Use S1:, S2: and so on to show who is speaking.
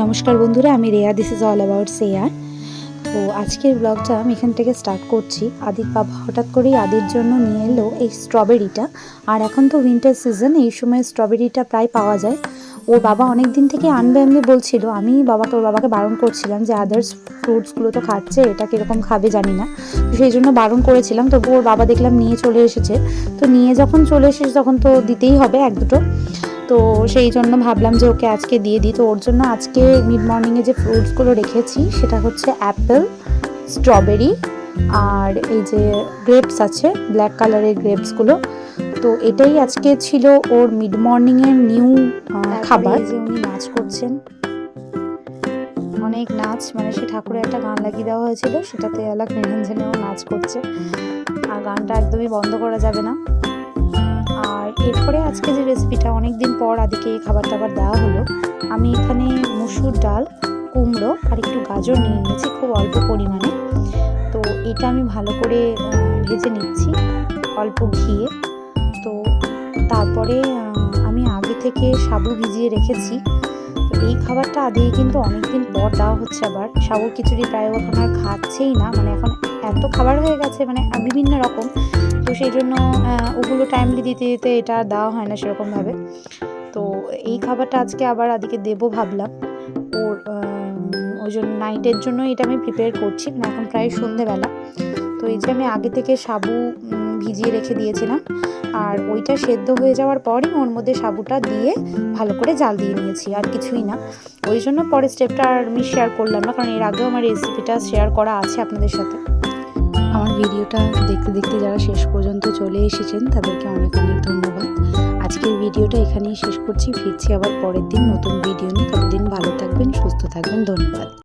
S1: নমস্কার বন্ধুরা, আমি Reya this is all about সেয়ার তো আজকের ব্লগটা আমি এখান থেকে স্টার্ট করছি। আদির বাবা হঠাৎ করেই আদির জন্য নিয়ে এলো এই স্ট্রবেরিটা আর এখন তো উইন্টার সিজন এই সময় স্ট্রবেরিটা প্রায় পাওয়া যায়। ওর বাবা অনেক দিন থেকে আনবে আনবে বলছিল। আমি বাবাকে ওর বাবাকে বারণ করছিলাম যে আদার্স ফ্রুটসগুলো তো খাচ্ছে, এটা কীরকম খাবে জানি না। তো সেই জন্য বারণ করেছিলাম। তবু ওর বাবা দেখলাম নিয়ে চলে এসেছে। তো নিয়ে যখন চলে এসেছে, তখন তো দিতেই হবে এক দুটো। তো সেই জন্য ভাবলাম যে ওকে আজকে দিয়ে দিই। তো ওর জন্য আজকে মিড মর্নিংয়ে যে ফ্রুটসগুলো রেখেছি সেটা হচ্ছে অ্যাপেল স্ট্রবেরি আর এই যে গ্রেপস আছে ব্ল্যাক কালারের গ্রেপসগুলো তো এটাই আজকে ছিল ওর মিড মর্নিংয়ের নিউ খাবার। যে উনি নাচ করছেন। অনেক নাচ মানে সে ঠাকুরের একটা গান লাগিয়ে দেওয়া হয়েছিল সেটাতে আলাক নিরঞ্জনেও নাচ করছে। আর গানটা একদমই বন্ধ করা যাবে না। আর এরপরে আজকে যে রেসিপিটা অনেক দিন পর আদিকে এই খাবার টাবার দেওয়া হলো, আমি এখানে মুসুর ডাল, কুমড়ো আর একটু গাজর নিয়ে নিয়েছি খুব অল্প পরিমাণে। তো এটা আমি ভালো করে ভেজে নিচ্ছি অল্প ঘিয়ে। তো তারপরে আমি আগে থেকে সাবু ভিজিয়ে রেখেছি। এই খাবারটা আদিকে কিন্তু অনেক দিন পর দেওয়া হচ্ছে আবার। সাবুর খিচুড়ি প্রায় এখন আর খাচ্ছেই না। মানে এখন এত খাবার হয়ে গেছে মানে বিভিন্ন রকম। তো সেই জন্য ওগুলো টাইমলি দিতে দিতে এটা দেওয়া হয় না সেরকমভাবে। তো এই খাবারটা আজকে আবার আদিকে দেবো ভাবলাম। ওর ওই জন্য নাইটের জন্য এটা আমি প্রিপেয়ার করছি। মানে এখন প্রায় সন্ধেবেলা। তো এই যে আমি আগে থেকে সাবু ভিজিয়ে রেখে দিয়েছিলাম। আর ওইটা সেদ্ধ হয়ে যাওয়ার পরই ওর মধ্যে সাবুটা দিয়ে ভালো করে জাল দিয়ে নিয়েছি, আর কিছুই না। ওই জন্য পরের স্টেপটা আর আমি শেয়ার করলাম না, কারণ এর আগেও আমার রেসিপিটা শেয়ার করা আছে আপনাদের সাথে। আমার ভিডিওটা দেখতে দেখতে যারা শেষ পর্যন্ত চলে এসেছেন, তাদেরকে অনেক অনেক ধন্যবাদ। আজকের ভিডিওটা এখানেই শেষ করছি, ফিরছি আবার পরের দিন নতুন ভিডিও নিয়ে। ততদিন ভালো থাকবেন, সুস্থ থাকবেন, ধন্যবাদ।